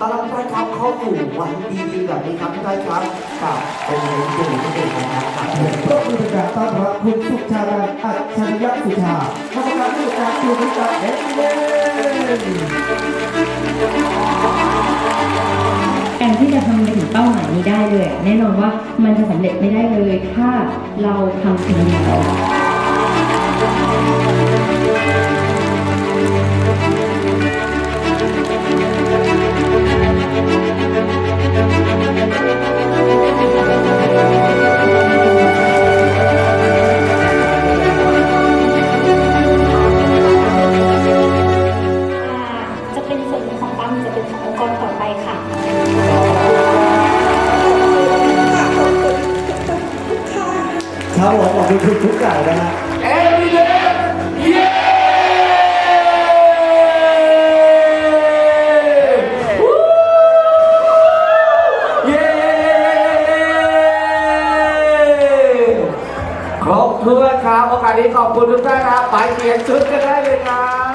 ตอนรับทุกท่านครับเข้าสู่วันดีๆแบบนี้ครับทุกท่านครับกับโรงเรียนเก่งนั่นเองนะครับครับปรบมือเป็นการต้อนรับคุณสุชาดาอัจฉริยะสุชากรรมการผู้จัดการทีมวิจารณ์เอ็นเล่นการที่จะทำไปถึงเป้าหมายนี้ได้เลย แน่นอนว่ามันจะสำเร็จไม่ได้เลย ถ้าเราทำคนเดียว เป็นส่วนหนึ่งของปั๊มจะเป็นขององค์กรต่อไปค่ะครับผมขอบคุณคุณทุกไก่นะฮะเอ็มเดเย้เย้ครบถ้วนครับโอกาสนี้ขอบคุณทุกท่านครับไปเปลี่ยนชุดกันได้เลยครับ